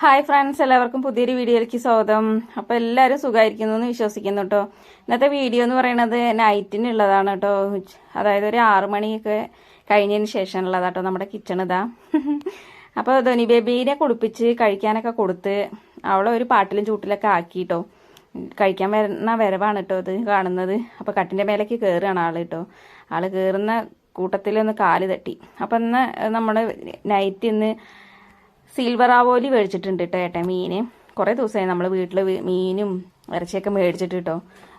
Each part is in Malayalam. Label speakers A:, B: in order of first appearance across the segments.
A: ഹായ് ഫ്രണ്ട്സ് എല്ലാവർക്കും പുതിയൊരു വീഡിയോയിലേക്ക് സ്വാഗതം. അപ്പോൾ എല്ലാവരും സുഖമായിരിക്കുന്നു എന്ന് വിശ്വസിക്കുന്നു കേട്ടോ. ഇന്നത്തെ വീഡിയോ എന്ന് പറയുന്നത് നൈറ്റിനുള്ളതാണ് കേട്ടോ. അതായത് ഒരു ആറു മണിയൊക്കെ കഴിഞ്ഞതിന് ശേഷമുള്ളതാണ് കേട്ടോ നമ്മുടെ കിച്ചൺ ഇതാ. അപ്പോൾ ധോനി ബേബീനെ കുളിപ്പിച്ച് കഴിക്കാനൊക്കെ കൊടുത്ത് അവളെ ഒരു പാട്ടിലും ചൂട്ടിലൊക്കെ ആക്കി കേട്ടോ കഴിക്കാൻ വരുന്ന വരവാണ് കേട്ടോ ഇത് കാണുന്നത്. അപ്പോൾ കട്ടിന്റെ മേലേക്ക് കയറുകയാണ് ആൾ കേട്ടോ. ആൾ കയറുന്ന കൂട്ടത്തിലൊന്ന് കാൽ തട്ടി. അപ്പം ഇന്ന് നമ്മൾ നൈറ്റ് ഇന്ന് സിൽവർ ആവോലി മേടിച്ചിട്ടുണ്ട് കേട്ടോ ഏട്ടാ മീന്. കുറേ ദിവസമായി നമ്മൾ വീട്ടിൽ മീനും ഇറച്ചിയൊക്കെ മേടിച്ചിട്ട് കേട്ടോ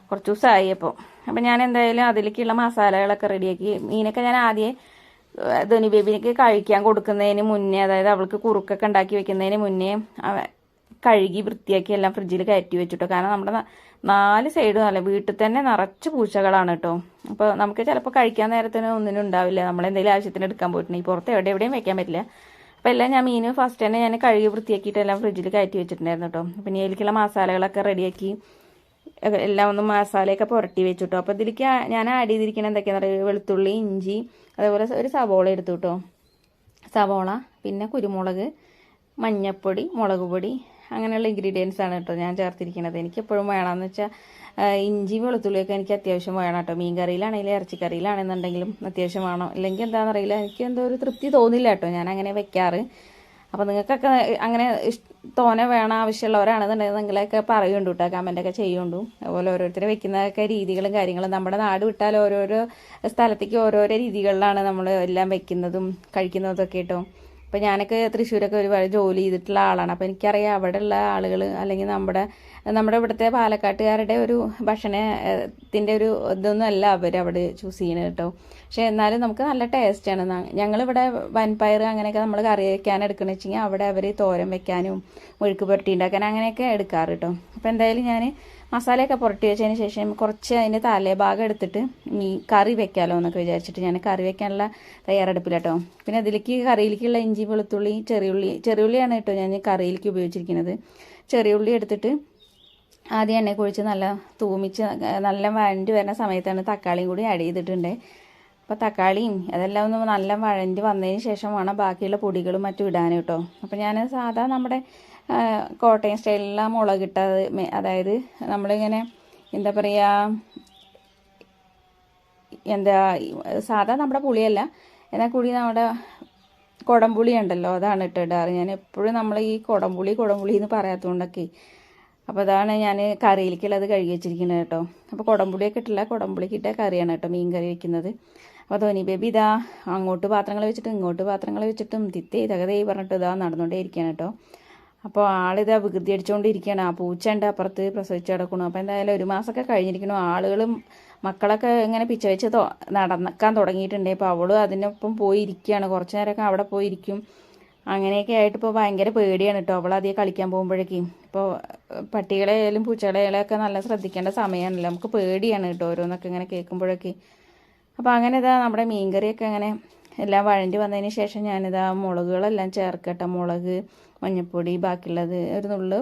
A: കുറച്ച് ദിവസമായി അപ്പോൾ അപ്പം ഞാൻ എന്തായാലും അതിലേക്കുള്ള മസാലകളൊക്കെ റെഡിയാക്കി മീനൊക്കെ ഞാൻ ആദ്യം ധനി ബേബിനൊക്കെ കഴിക്കാൻ കൊടുക്കുന്നതിന് മുന്നേ അതായത് അവൾക്ക് കുറുക്കൊക്കെ ഉണ്ടാക്കി വെക്കുന്നതിന് മുന്നേ കഴുകി വൃത്തിയാക്കി എല്ലാം ഫ്രിഡ്ജിൽ കയറ്റി വെച്ചിട്ടോ. കാരണം നമ്മുടെ നാല് സൈഡും അല്ല വീട്ടിൽ തന്നെ നിറച്ച് പൂച്ചകളാണ് കേട്ടോ അപ്പോൾ നമുക്ക് ചിലപ്പോൾ കഴിക്കാൻ നേരത്തിന് ഒന്നിനും ഉണ്ടാവില്ല. നമ്മൾ എന്തെങ്കിലും ആവശ്യത്തിന് എടുക്കാൻ പോയിട്ടുണ്ടെങ്കിൽ പുറത്ത് എവിടെ എവിടെയും വെക്കാൻ പറ്റില്ല. അപ്പോൾ എല്ലാം ഞാൻ മീൻ ഫസ്റ്റ് തന്നെ ഞാൻ കഴുകി വൃത്തിയാക്കിയിട്ട് എല്ലാം ഫ്രിഡ്ജിൽ കയറ്റി വെച്ചിട്ടുണ്ടായിരുന്നു കേട്ടോ പിന്നെ എനിക്കുള്ള മസാലകളൊക്കെ റെഡിയാക്കി എല്ലാം ഒന്ന് മസാലയൊക്കെ പുരട്ടി വെച്ചു കേട്ടോ അപ്പോൾ ഇതിലേക്ക് ഞാൻ ആഡ് ചെയ്തിരിക്കുന്നത് എന്തൊക്കെയാണെന്ന് പറയുക വെളുത്തുള്ളി ഇഞ്ചി അതേപോലെ ഒരു സവോള എടുത്തു കേട്ടോ സവോള പിന്നെ കുരുമുളക് മഞ്ഞപ്പൊടി മുളക് പൊടി അങ്ങനെയുള്ള ഇൻഗ്രീഡിയൻസ് ആണ് കേട്ടോ ഞാൻ ചേർത്തിരിക്കുന്നത്. എനിക്ക് എപ്പോഴും വേണമെന്ന് വെച്ചാൽ ഇഞ്ചി വെളുത്തുള്ളിയൊക്കെ എനിക്ക് അത്യാവശ്യം വേണം കേട്ടോ മീൻ കറിയിലാണെങ്കിലും ഇറച്ചിക്കറിയിലാണെന്നുണ്ടെങ്കിലും അത്യാവശ്യം വേണം. ഇല്ലെങ്കിൽ എന്താണെന്ന് അറിയില്ല എനിക്ക് എന്തോ ഒരു തൃപ്തി തോന്നില്ല കേട്ടോ ഞാൻ അങ്ങനെ വെക്കാറ്. അപ്പോൾ നിങ്ങൾക്കൊക്കെ അങ്ങനെ തോനെ വേണം ആവശ്യമുള്ളവരാണെന്നുണ്ടെങ്കിൽ നിങ്ങളെയൊക്കെ പറയുന്നുണ്ട് കേട്ടോ കമന്റൊക്കെ ചെയ്യുന്നുണ്ടു അതുപോലെ ഓരോരുത്തർ വെക്കുന്നതൊക്കെ രീതികളും കാര്യങ്ങളും നമ്മുടെ നാട് വിട്ടാൽ ഓരോരോ സ്ഥലത്തേക്ക് ഓരോരോ രീതികളിലാണ് നമ്മൾ എല്ലാം വെക്കുന്നതും കഴിക്കുന്നതൊക്കെ കേട്ടോ അപ്പോൾ ഞാനൊക്കെ തൃശ്ശൂരൊക്കെ ഒരുപാട് ജോലി ചെയ്തിട്ടുള്ള ആളാണ്. അപ്പോൾ എനിക്കറിയാം അവിടെയുള്ള ആളുകൾ അല്ലെങ്കിൽ നമ്മുടെ നമ്മുടെ ഇവിടുത്തെ പാലക്കാട്ടുകാരുടെ ഒരു ഭക്ഷണത്തിന്റെ ഒരു ഇതൊന്നും അല്ല അവർ അവിടെ ചൂസ് ചെയ്യുന്നത് കേട്ടോ. പക്ഷേ എന്നാലും നമുക്ക് നല്ല ടേസ്റ്റാണ് ഞങ്ങളിവിടെ വൻപയർ അങ്ങനെയൊക്കെ നമ്മൾ കറി വയ്ക്കാൻ എടുക്കണമെന്ന് വെച്ചെങ്കിൽ അവിടെ അവർ തോരൻ വെക്കാനും മുഴുക്ക് പുരട്ടി ഉണ്ടാക്കാൻ അങ്ങനെയൊക്കെ എടുക്കാറ് കേട്ടോ അപ്പോൾ എന്തായാലും ഞാൻ മസാലയൊക്കെ പുരട്ടി വെച്ചതിന് ശേഷം കുറച്ച് അതിന്റെ തലേഭാഗം എടുത്തിട്ട് മീ കറി വെക്കാമല്ലോ എന്നൊക്കെ വിചാരിച്ചിട്ട് ഞാൻ കറി വെക്കാനുള്ള തയ്യാറെടുപ്പില്ല പിന്നെ അതിലേക്ക് കറിയിലേക്കുള്ള ഇഞ്ചി വെളുത്തുള്ളി ചെറിയുള്ളി ചെറിയുള്ളിയാണ് കേട്ടോ ഞാൻ കറിയിലേക്ക് ഉപയോഗിച്ചിരിക്കുന്നത് ചെറിയുള്ളി എടുത്തിട്ട് ആദ്യം എണ്ണ കുഴിച്ച് നല്ല തൂമിച്ച് നല്ല വഴണ്ടി വരുന്ന സമയത്താണ് തക്കാളിയും കൂടി ആഡ് ചെയ്തിട്ടുണ്ട്. അപ്പോൾ തക്കാളിയും അതെല്ലാം ഒന്ന് നല്ല വഴഞ്ഞ് വന്നതിന് ശേഷം വേണം ബാക്കിയുള്ള പൊടികളും മറ്റും ഇടാൻ കേട്ടോ. അപ്പോൾ ഞാൻ സാധാ നമ്മുടെ കോട്ടയം സ്റ്റൈലിലുള്ള മുളകിട്ടത് അതായത് നമ്മളിങ്ങനെ എന്താ പറയുക എന്താ സാധാ നമ്മുടെ പുളിയല്ല എന്നാൽ കൂടി നമ്മുടെ കുടംപുളി ഉണ്ടല്ലോ അതാണ് ഇട്ടിടാറ്. ഞാൻ എപ്പോഴും നമ്മൾ ഈ കുടംപുളി കുടംപുളി എന്ന് പറയാത്തതുകൊണ്ടൊക്കെ. അപ്പോൾ അതാണ് ഞാൻ കറിയിലേക്കുള്ളത് കഴുകി വെച്ചിരിക്കുന്നത് കേട്ടോ. അപ്പോൾ കുടംപുളിയൊക്കെ ഇട്ടില്ല കുടംപുളിക്ക് ഇട്ട കറിയാണ് കേട്ടോ മീൻ കറി വെക്കുന്നത്. അപ്പോൾ ധോനി ബേബി ഇതാ അങ്ങോട്ട് പാത്രങ്ങൾ വെച്ചിട്ടും ഇങ്ങോട്ട് പാത്രങ്ങൾ വെച്ചിട്ടും തിത്തേ തകതേ പറഞ്ഞിട്ട് ഇതാ നടന്നുകൊണ്ടേ ഇരിക്കുകയാണ് കേട്ടോ. അപ്പോൾ ആളിതാ വികൃതി അടിച്ചുകൊണ്ടിരിക്കുകയാണ്. ആ പൂച്ച ഉണ്ട് അപ്പുറത്ത് പ്രസവിച്ച് കിടക്കണു അപ്പോൾ എന്തായാലും ഒരു മാസമൊക്കെ കഴിഞ്ഞിരിക്കണു ആളുകളും മക്കളൊക്കെ ഇങ്ങനെ പിച്ച വെച്ച് നടക്കാൻ തുടങ്ങിയിട്ടുണ്ട്. അപ്പോൾ അവളും അതിനൊപ്പം പോയി ഇരിക്കുകയാണ് കുറച്ച് നേരമൊക്കെ അവിടെ പോയിരിക്കും. അങ്ങനെയൊക്കെ ആയിട്ട് ഇപ്പോൾ ഭയങ്കര പേടിയാണ് കേട്ടോ. അവൾ അധികം കളിക്കാൻ പോകുമ്പോഴേക്കും. ഇപ്പോൾ പട്ടികളെ ആയാലും പൂച്ചകളെ ആയാലും ഒക്കെ നല്ല ശ്രദ്ധിക്കേണ്ട സമയമാണല്ലോ. നമുക്ക് പേടിയാണ് കേട്ടോ ഓരോന്നൊക്കെ ഇങ്ങനെ കേൾക്കുമ്പോഴൊക്കെ. അപ്പോൾ അങ്ങനെ ഇതാ നമ്മുടെ മീൻകറിയൊക്കെ അങ്ങനെ എല്ലാം വഴണ്ടി വന്നതിന് ശേഷം ഞാനിതാ മുളകുകളെല്ലാം ചേർക്കട്ടെ. മുളക് മഞ്ഞൾപ്പൊടി ബാക്കിയുള്ളത് ഒരു നുള്ളു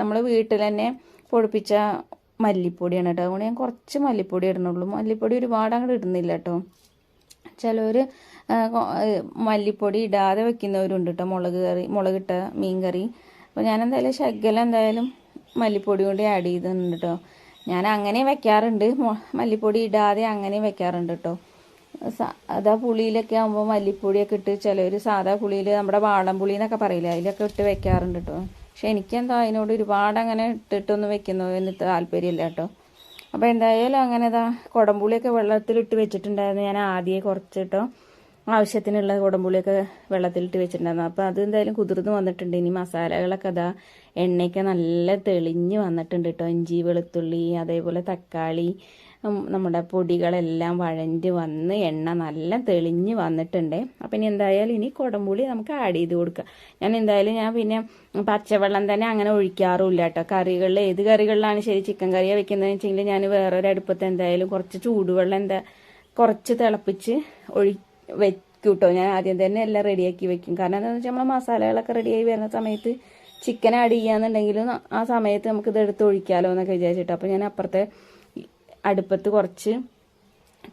A: നമ്മൾ വീട്ടിൽ തന്നെ പൊടിപ്പിച്ച മല്ലിപ്പൊടിയാണ് കേട്ടോ. അതുകൊണ്ട് ഞാൻ കുറച്ച് മല്ലിപ്പൊടി ഇടുന്നുള്ളൂ. മല്ലിപ്പൊടി ഒരുപാട് അങ്ങോട്ട് ഇടുന്നില്ല കേട്ടോ ചിലവർ മല്ലിപ്പൊടി ഇടാതെ വെക്കുന്നവരുണ്ട് കേട്ടോ. മുളക് കറി മുളകിട്ട മീൻ കറി അപ്പോൾ ഞാൻ എന്തായാലും ശകലം എന്തായാലും മല്ലിപ്പൊടി കൊണ്ട് ആഡ് ചെയ്തിട്ടുണ്ട് കേട്ടോ. ഞാൻ അങ്ങനെ വെക്കാറുണ്ട് മല്ലിപ്പൊടി ഇടാതെ അങ്ങനെ വെക്കാറുണ്ട് കേട്ടോ അതാ പുളിയിലൊക്കെ ആകുമ്പോൾ മല്ലിപ്പൊടിയൊക്കെ ഇട്ട് ചിലവർ സാധാ പുളിയിൽ നമ്മുടെ വാളംപുളി എന്നൊക്കെ പറയില്ല അതിലൊക്കെ ഇട്ട് വെക്കാറുണ്ട് കേട്ടോ പക്ഷെ എനിക്കെന്തോ അതിനോട് ഒരുപാട് അങ്ങനെ ഇട്ടിട്ടൊന്നും വെക്കുന്നതിന് താല്പര്യമില്ല കേട്ടോ അപ്പോൾ എന്തായാലും അങ്ങനെ ഇതാ കുടംപുളിയൊക്കെ വെള്ളത്തിലിട്ട് വെച്ചിട്ടുണ്ടായിരുന്നു ഞാൻ ആദ്യമേ കുറച്ച് കേട്ടോ ആവശ്യത്തിനുള്ള കുടംപുളിയൊക്കെ വെള്ളത്തിലിട്ട് വെച്ചിട്ടുണ്ടായിരുന്നു. അപ്പോൾ അത് എന്തായാലും കുതിർന്ന് വന്നിട്ടുണ്ട്. ഇനി മസാലകളൊക്കെ അതാ എണ്ണയൊക്കെ നല്ല തെളിഞ്ഞ് വന്നിട്ടുണ്ട് കേട്ടോ ഇഞ്ചി വെളുത്തുള്ളി അതേപോലെ തക്കാളി നമ്മുടെ പൊടികളെല്ലാം വഴഞ്ഞ് വന്ന് എണ്ണ നല്ല തെളിഞ്ഞ് വന്നിട്ടുണ്ട്. അപ്പം ഇനി എന്തായാലും ഇനി കുടംപുളി നമുക്ക് ആഡ് ചെയ്ത് കൊടുക്കാം. ഞാൻ എന്തായാലും ഞാൻ പിന്നെ പച്ചവെള്ളം തന്നെ അങ്ങനെ ഒഴിക്കാറുമില്ല കേട്ടോ കറികളിൽ ഏത് കറികളിലാണ് ശരി ചിക്കൻ കറിയാണ് വെക്കുന്നതെന്ന് വെച്ചെങ്കിൽ ഞാൻ വേറൊരു അടുപ്പത്ത് എന്തായാലും കുറച്ച് ചൂടുവെള്ളം എന്താ കുറച്ച് തിളപ്പിച്ച് ഒഴി വെക്കും കേട്ടോ ഞാൻ ആദ്യം തന്നെ എല്ലാം റെഡിയാക്കി വെക്കും. കാരണം എന്താണെന്ന് വെച്ചാൽ നമ്മൾ മസാലകളൊക്കെ റെഡിയായി വരുന്ന സമയത്ത് ചിക്കൻ ആഡ് ചെയ്യാന്നുണ്ടെങ്കിലും ആ സമയത്ത് നമുക്ക് ഇത് എടുത്ത് ഒഴിക്കാമല്ലോ എന്നൊക്കെ വിചാരിച്ചിട്ട്. അപ്പോൾ ഞാൻ അപ്പുറത്തെ അടുപ്പത്ത് കുറച്ച്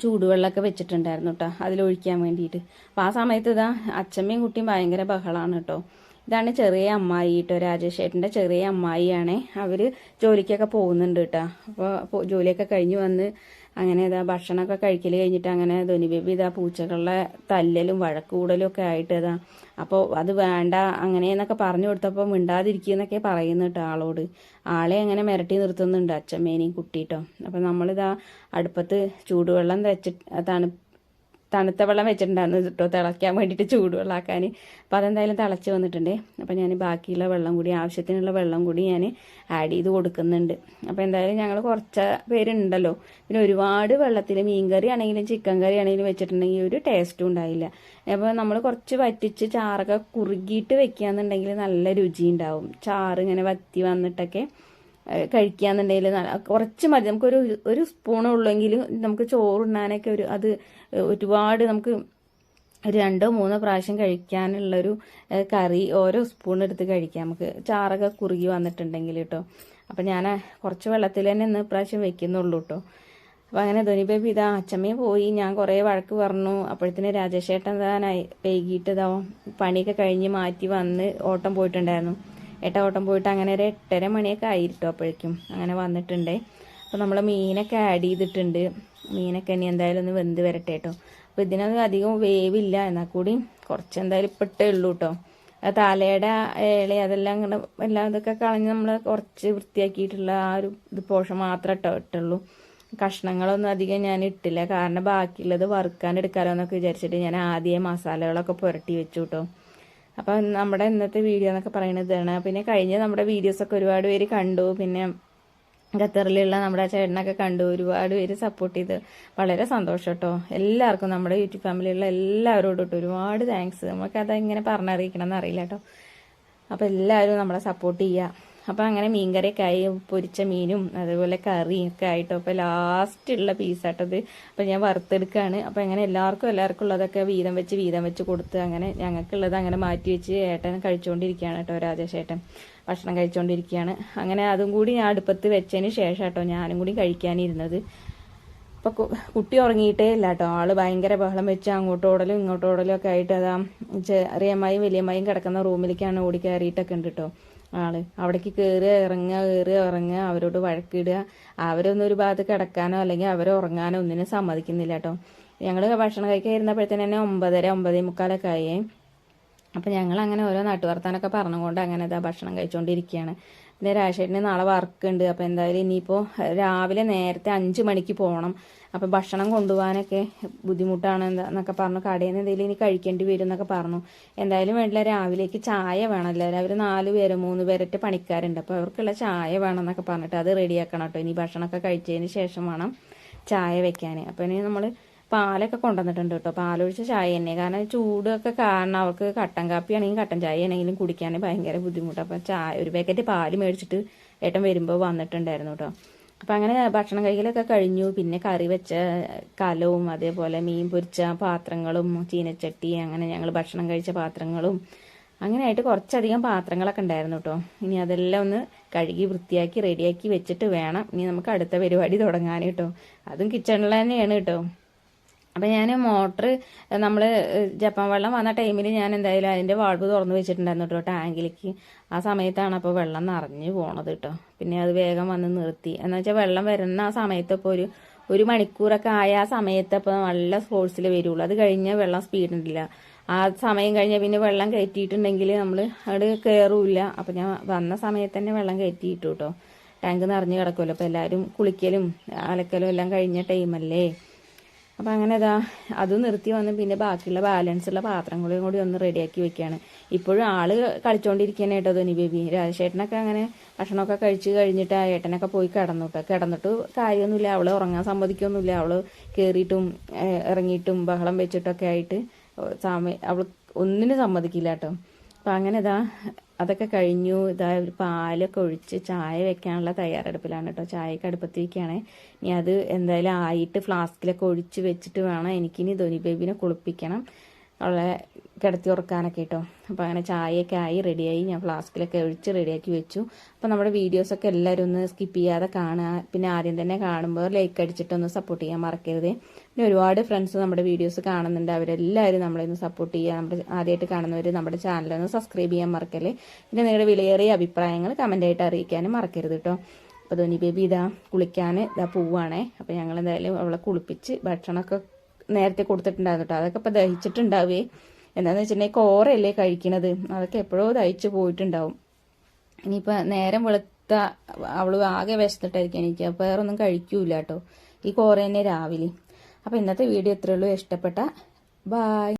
A: ചൂടുവെള്ളമൊക്കെ വെച്ചിട്ടുണ്ടായിരുന്നു കേട്ടോ അതിലൊഴിക്കാൻ വേണ്ടിയിട്ട്. അപ്പോൾ ആ സമയത്ത് ഇതാ അച്ഛമ്മയും കുട്ടിയും ഭയങ്കര ബഹളമാണ് കേട്ടോ ഇതാണ് ചെറിയ അമ്മായി കേട്ടോ രാജേഷേട്ടന്റെ ചെറിയ അമ്മായിയാണേ. അവർ ജോലിക്കൊക്കെ പോകുന്നുണ്ട് കേട്ടോ അപ്പോൾ ജോലിയൊക്കെ കഴിഞ്ഞ് വന്ന് അങ്ങനെ ഇതാ ഭക്ഷണമൊക്കെ കഴിക്കൽ കഴിഞ്ഞിട്ട് അങ്ങനെ ധോനി ബേബി ഇതാ പൂച്ചകളുടെ തല്ലലും വഴക്കൂടലും ഒക്കെ ആയിട്ട് ഇതാ. അപ്പോൾ അത് വേണ്ട അങ്ങനെയെന്നൊക്കെ പറഞ്ഞു കൊടുത്തപ്പോൾ മിണ്ടാതിരിക്കുന്നൊക്കെ പറയുന്നു കേട്ടോ ആളോട്. ആളെ അങ്ങനെ മിരട്ടി നിർത്തുന്നുണ്ട് അച്ഛമ്മേനെയും കുട്ടിട്ടോ. അപ്പോൾ നമ്മളിതാ അടുപ്പത്ത് ചൂടുവെള്ളം വെച്ചിട്ട് തണു തണുത്ത വെള്ളം വെച്ചിട്ടുണ്ടായിരുന്നു കേട്ടോ തിളയ്ക്കാൻ വേണ്ടിയിട്ട് ചൂടുവെള്ളമാക്കാൻ അപ്പോൾ അതെന്തായാലും തിളച്ച് വന്നിട്ടുണ്ട്. അപ്പോൾ ഞാൻ ബാക്കിയുള്ള വെള്ളം കൂടി ആവശ്യത്തിനുള്ള വെള്ളം കൂടി ഞാൻ ആഡ് ചെയ്ത് കൊടുക്കുന്നുണ്ട്. അപ്പോൾ എന്തായാലും ഞങ്ങൾ കുറച്ച് പേരുണ്ടല്ലോ. പിന്നെ ഒരുപാട് വെള്ളത്തിൽ മീൻ കറി ആണെങ്കിലും ചിക്കൻ കറി ആണെങ്കിലും വെച്ചിട്ടുണ്ടെങ്കിൽ ഒരു ടേസ്റ്റും ഉണ്ടായില്ല. അപ്പോൾ നമ്മൾ കുറച്ച് വറ്റിച്ച് ചാറൊക്കെ കുറുകിയിട്ട് വെക്കുകയെന്നുണ്ടെങ്കിൽ നല്ല രുചി ഉണ്ടാവും. ചാറ് ഇങ്ങനെ വറ്റി വന്നിട്ടൊക്കെ കഴിക്കുകയെന്നുണ്ടെങ്കിൽ കുറച്ച് മതി. നമുക്കൊരു ഒരു സ്പൂണേ ഉള്ളെങ്കിൽ നമുക്ക് ചോറുണ്ണാനൊക്കെ ഒരു അത് ഒരുപാട് നമുക്ക് രണ്ടോ മൂന്നോ പ്രാവശ്യം കഴിക്കാനുള്ളൊരു കറി ഓരോ സ്പൂൺ എടുത്ത് കഴിക്കാം. നമുക്ക് ചാറൊക്കെ കുറുകി വന്നിട്ടുണ്ടെങ്കിൽ കേട്ടോ അപ്പം ഞാൻ കുറച്ച് വെള്ളത്തിൽ തന്നെ ഇന്ന് പ്രാവശ്യം വെക്കുന്നുള്ളൂ കേട്ടോ അപ്പം അങ്ങനെ ധോനി ബേബി ഇതാ അച്ഛമ്മയെ പോയി. ഞാൻ കുറേ വഴക്ക് പറഞ്ഞു. അപ്പോഴത്തേന് രാജേഷേട്ടൻ താനായി വൈകിട്ട് ഇതാവും പണിയൊക്കെ കഴിഞ്ഞ് മാറ്റി വന്ന് ഓട്ടം പോയിട്ടുണ്ടായിരുന്നു. ഏട്ട ഓട്ടം പോയിട്ട് അങ്ങനെ ഒരു എട്ടര മണിയൊക്കെ ആയിരിട്ടോ അപ്പോഴേക്കും. അങ്ങനെ വന്നിട്ടുണ്ട്. അപ്പോൾ നമ്മൾ മീനൊക്കെ ആഡ് ചെയ്തിട്ടുണ്ട്. മീനൊക്കെ ഇനി എന്തായാലും ഒന്ന് വെന്ത് വരട്ടെ കേട്ടോ അപ്പോൾ ഇതിനൊന്നും അധികം വേവില്ല. എന്നാൽ കൂടി കുറച്ച് എന്തായാലും ഇപ്പിട്ടേ ഉള്ളൂ കേട്ടോ തലയുടെ ഇല അതെല്ലാം ഇങ്ങനെ എല്ലാം ഇതൊക്കെ കളഞ്ഞ് നമ്മൾ കുറച്ച് വൃത്തിയാക്കിയിട്ടുള്ള ആ ഒരു ഇത് പോഷം മാത്രമേ കേട്ടോ ഇട്ടുള്ളൂ. കഷ്ണങ്ങളൊന്നും അധികം ഞാൻ ഇട്ടില്ല. കാരണം ബാക്കിയുള്ളത് വറുക്കാൻ എടുക്കാലോ എന്നൊക്കെ വിചാരിച്ചിട്ട് ഞാൻ ആദ്യം മസാലകളൊക്കെ പുരട്ടി വെച്ചു കേട്ടോ അപ്പം നമ്മുടെ ഇന്നത്തെ വീഡിയോ എന്നൊക്കെ പറയുന്നത് ഇതാണ്. പിന്നെ കഴിഞ്ഞ നമ്മുടെ വീഡിയോസൊക്കെ ഒരുപാട് പേര് കണ്ടു. പിന്നെ ഖത്തറിലുള്ള നമ്മുടെ ചേട്ടനൊക്കെ കണ്ടു. ഒരുപാട് പേര് സപ്പോർട്ട് ചെയ്ത്. വളരെ സന്തോഷം കേട്ടോ. എല്ലാവർക്കും നമ്മുടെ യൂട്യൂബ് ഫാമിലിയുള്ള എല്ലാവരോടും കേട്ടോ ഒരുപാട് താങ്ക്സ് നമുക്കത് എങ്ങനെ പറഞ്ഞറിയിക്കണം എന്നറിയില്ല കേട്ടോ അപ്പോൾ എല്ലാവരും നമ്മളെ സപ്പോർട്ട് ചെയ്യുക അപ്പോൾ അങ്ങനെ മീൻകറിയൊക്കെ ആയി പൊരിച്ച മീനും അതുപോലെ കറിയും ഒക്കെ ആയിട്ടോ. അപ്പോൾ ലാസ്റ്റുള്ള പീസാട്ടത് അപ്പോൾ ഞാൻ വറുത്തെടുക്കുകയാണ് അപ്പോൾ അങ്ങനെ എല്ലാവർക്കും എല്ലാവർക്കും ഉള്ളതൊക്കെ വീതം വെച്ച് വീതം വെച്ച് കൊടുത്ത് അങ്ങനെ ഞങ്ങൾക്കുള്ളത് അങ്ങനെ മാറ്റി വെച്ച് ഏട്ടൻ കഴിച്ചുകൊണ്ടിരിക്കുകയാണ് കേട്ടോ രാജേഷ് ഏട്ടൻ ഭക്ഷണം കഴിച്ചുകൊണ്ടിരിക്കുകയാണ് അങ്ങനെ അതും കൂടി ഞാൻ അടുപ്പത്ത് വെച്ചതിന് ശേഷം കേട്ടോ ഞാനും കൂടി കഴിക്കാനിരുന്നത്. അപ്പോൾ കുട്ടി ഉറങ്ങിയിട്ടേ ഇല്ല കേട്ടോ ആൾ ഭയങ്കര ബഹളം വെച്ച് അങ്ങോട്ട് ഓടലും ഇങ്ങോട്ട് ഓടലും ഒക്കെ ആയിട്ട് അതാ ചെറിയമ്മയും വലിയമ്മയും കിടക്കുന്ന റൂമിലേക്കാണ് ഓടി കയറിയിട്ടൊക്കെ ഉണ്ട് കേട്ടോ ആൾ. അവിടേക്ക് കയറുക ഇറങ്ങുക കയറുക ഇറങ്ങുക അവരോട് വഴക്കിടുക. അവരൊന്നും ഒരു ഭാഗത്ത് കിടക്കാനോ അല്ലെങ്കിൽ അവരെ ഉറങ്ങാനോ ഒന്നിനും സമ്മതിക്കുന്നില്ല കേട്ടോ ഞങ്ങൾ ഭക്ഷണം കഴിക്കാൻ ഇരുന്നപ്പോഴത്തേന് തന്നെ ഒമ്പതര ഒമ്പതേ മുക്കാലൊക്കെ ആയേ. അപ്പം ഞങ്ങൾ അങ്ങനെ ഓരോ നാട്ടുവർത്താനൊക്കെ പറഞ്ഞുകൊണ്ട് അങ്ങനെ ഇതാ ഭക്ഷണം കഴിച്ചുകൊണ്ടിരിക്കുകയാണ് പിന്നെ രാജേട്ടന് നാളെ വർക്ക് ഉണ്ട് അപ്പോൾ എന്തായാലും ഇനിയിപ്പോൾ രാവിലെ നേരത്തെ അഞ്ച് മണിക്ക് പോകണം അപ്പം ഭക്ഷണം കൊണ്ടുപോകാനൊക്കെ ബുദ്ധിമുട്ടാണ് എന്താ എന്നൊക്കെ പറഞ്ഞു. കടയിൽ നിന്ന് എന്തെങ്കിലും ഇനി കഴിക്കേണ്ടി വരും എന്നൊക്കെ പറഞ്ഞു. എന്തായാലും വേണ്ടില്ല രാവിലേക്ക് ചായ വേണമല്ലോ അവർ നാല് പേര് മൂന്ന് പേരൊക്കെ പണിക്കാരുണ്ട്. അപ്പോൾ അവർക്കുള്ള ചായ വേണം എന്നൊക്കെ പറഞ്ഞിട്ട് അത് റെഡിയാക്കണം കേട്ടോ. ഇനി ഭക്ഷണമൊക്കെ കഴിച്ചതിന് ശേഷം വേണം ചായ വെക്കാൻ അപ്പോൾ ഇനി നമ്മൾ പാലൊക്കെ കൊണ്ടുവന്നിട്ടുണ്ട് കേട്ടോ. പാലൊഴിച്ച ചായ തന്നെ കാരണം ചൂടൊക്കെ കാരണം അവർക്ക് കട്ടൻ കാപ്പി ആണെങ്കിലും കട്ടൻ ചായ ആണെങ്കിലും കുടിക്കാൻ ഭയങ്കര ബുദ്ധിമുട്ടാണ് അപ്പം ചായ ഒരു പാക്കറ്റ് പാൽ മേടിച്ചിട്ട് ഏട്ടൻ വരുമ്പോൾ വന്നിട്ടുണ്ടായിരുന്നു കേട്ടോ. അപ്പം അങ്ങനെ ഭക്ഷണം കഴിക്കലൊക്കെ കഴിഞ്ഞു. പിന്നെ കറി വെച്ച കലവും അതേപോലെ മീൻ പൊരിച്ച പാത്രങ്ങളും ചീനച്ചട്ടി അങ്ങനെ ഞങ്ങൾ ഭക്ഷണം കഴിച്ച പാത്രങ്ങളും അങ്ങനെയായിട്ട് കുറച്ചധികം പാത്രങ്ങളൊക്കെ ഉണ്ടായിരുന്നു കേട്ടോ. ഇനി അതെല്ലാം ഒന്ന് കഴുകി വൃത്തിയാക്കി റെഡിയാക്കി വെച്ചിട്ട് വേണം. ഇനി നമുക്ക് അടുത്ത പരിപാടി തുടങ്ങാൻ കേട്ടോ. അതും കിച്ചണിൽ തന്നെയാണ് കേട്ടോ. അപ്പം ഞാൻ മോട്ടർ നമ്മൾ ജപ്പാൻ വെള്ളം വന്ന ടൈമിൽ ഞാൻ എന്തായാലും അതിന്റെ വാൾവ് തുറന്നു വെച്ചിട്ടുണ്ടായിരുന്നു കേട്ടോ ടാങ്കിലേക്ക്. ആ സമയത്താണ് അപ്പോൾ വെള്ളം നിറഞ്ഞു പോണത് കേട്ടോ. പിന്നെ അത് വേഗം വന്ന് നിർത്തി. എന്ന് വെച്ചാൽ വെള്ളം വരുന്ന ആ സമയത്തപ്പോൾ ഒരു ഒരു മണിക്കൂറൊക്കെ ആയ ആ സമയത്ത് അപ്പോൾ നല്ല ഫോഴ്സിൽ വരുള്ളൂ. അത് കഴിഞ്ഞാൽ വെള്ളം സ്പീഡ് ഉണ്ടില്ല ആ സമയം കഴിഞ്ഞാൽ പിന്നെ വെള്ളം കയറ്റിയിട്ടുണ്ടെങ്കിൽ നമ്മൾ അവിടെ കയറൂല അപ്പം ഞാൻ വന്ന സമയത്ത് തന്നെ വെള്ളം കയറ്റിയിട്ടു കേട്ടോ. ടാങ്ക് നിറഞ്ഞു കിടക്കുമല്ലോ അപ്പോൾ എല്ലാവരും കുളിക്കലും അലക്കലും എല്ലാം കഴിഞ്ഞ ടൈമല്ലേ? അപ്പം അങ്ങനെ ഇതാ അതും നിർത്തി വന്ന് പിന്നെ ബാക്കിയുള്ള ബാലൻസ് ഉള്ള പാത്രങ്ങളും കൂടി ഒന്ന് റെഡിയാക്കി വെക്കുകയാണ് ഇപ്പോഴും ആൾ കളിച്ചോണ്ടിരിക്കാൻ കേട്ടോ ധനി ബേബി. രാജശേട്ടനൊക്കെ അങ്ങനെ ഭക്ഷണമൊക്കെ കഴിച്ച് കഴിഞ്ഞിട്ട് ആ ഏട്ടനൊക്കെ പോയി കിടന്നു കിടന്നിട്ട് കാര്യമൊന്നുമില്ല. അവൾ ഉറങ്ങാൻ സമ്മതിക്കൊന്നുമില്ല. അവൾ കയറിയിട്ടും ഇറങ്ങിയിട്ടും ബഹളം വെച്ചിട്ടൊക്കെ ആയിട്ട് സമയം അവൾ ഒന്നിനും സമ്മതിക്കില്ല കേട്ടോ അപ്പം അങ്ങനെ ഇതാ അതൊക്കെ കഴിഞ്ഞു. ഇതാ ഒരു പാലൊക്കെ ഒഴിച്ച് ചായ വെക്കാനുള്ള തയ്യാറെടുപ്പിലാണ് കേട്ടോ. ചായയൊക്കെ അടുപ്പത്ത് വയ്ക്കുകയാണേ ഇനി അത് എന്തായാലും ആയിട്ട് ഫ്ലാസ്കിലൊക്കെ ഒഴിച്ച് വെച്ചിട്ട് വേണം എനിക്കിനി ധോനി ബേബിനെ കുളിപ്പിക്കണം. അവളെ കിടത്തി ഉറക്കാനൊക്കെ കേട്ടോ. അപ്പോൾ അങ്ങനെ ചായയൊക്കെ ആയി റെഡിയായി ഞാൻ ഫ്ലാസ്കിലൊക്കെ ഒഴിച്ച് റെഡിയാക്കി വെച്ചു. അപ്പോൾ നമ്മുടെ വീഡിയോസൊക്കെ എല്ലാവരും ഒന്ന് സ്കിപ്പ് ചെയ്യാതെ കാണുക. പിന്നെ ആദ്യം തന്നെ കാണുമ്പോൾ ലൈക്ക് അടിച്ചിട്ടൊന്ന് സപ്പോർട്ട് ചെയ്യാൻ മറക്കരുത്. പിന്നെ ഒരുപാട് ഫ്രണ്ട്സ് നമ്മുടെ വീഡിയോസ് കാണുന്നുണ്ട്. അവരെല്ലാവരും നമ്മളെ ഒന്ന് സപ്പോർട്ട് ചെയ്യുക. നമ്മുടെ ആദ്യമായിട്ട് കാണുന്നവർ നമ്മുടെ ചാനലൊന്ന് സബ്സ്ക്രൈബ് ചെയ്യാൻ മറക്കല്ലേ. പിന്നെ നിങ്ങളുടെ വിലയേറിയ അഭിപ്രായങ്ങൾ കമന്റായിട്ട് അറിയിക്കാനും മറക്കരുത് കേട്ടോ. അപ്പോൾ ധോനി ബേബി ഇതാ കുളിക്കാൻ ഇതാ പോവുകയാണേ അപ്പോൾ ഞങ്ങൾ എന്തായാലും അവളെ കുളിപ്പിച്ച് ഭക്ഷണമൊക്കെ നേരത്തെ കൊടുത്തിട്ടുണ്ടായിരുന്നു കേട്ടോ അതൊക്കെ ഇപ്പോൾ ദഹിച്ചിട്ടുണ്ടാവേ. എന്താണെന്ന് വെച്ചിട്ടുണ്ടെങ്കിൽ കോറയല്ലേ കഴിക്കണത്. അതൊക്കെ എപ്പോഴോ ദഹിച്ചു പോയിട്ടുണ്ടാവും. ഇനിയിപ്പോൾ നേരം വെളുത്ത അവൾ ആകെ വിശന്നിട്ടായിരിക്കും എനിക്ക്. വേറെ ഒന്നും കഴിക്കൂല കേട്ടോ ഈ കോറ തന്നെ രാവിലെ. അപ്പോൾ ഇന്നത്തെ വീഡിയോ എത്രയുള്ളൂ ഇഷ്ടപ്പെട്ട ബായ്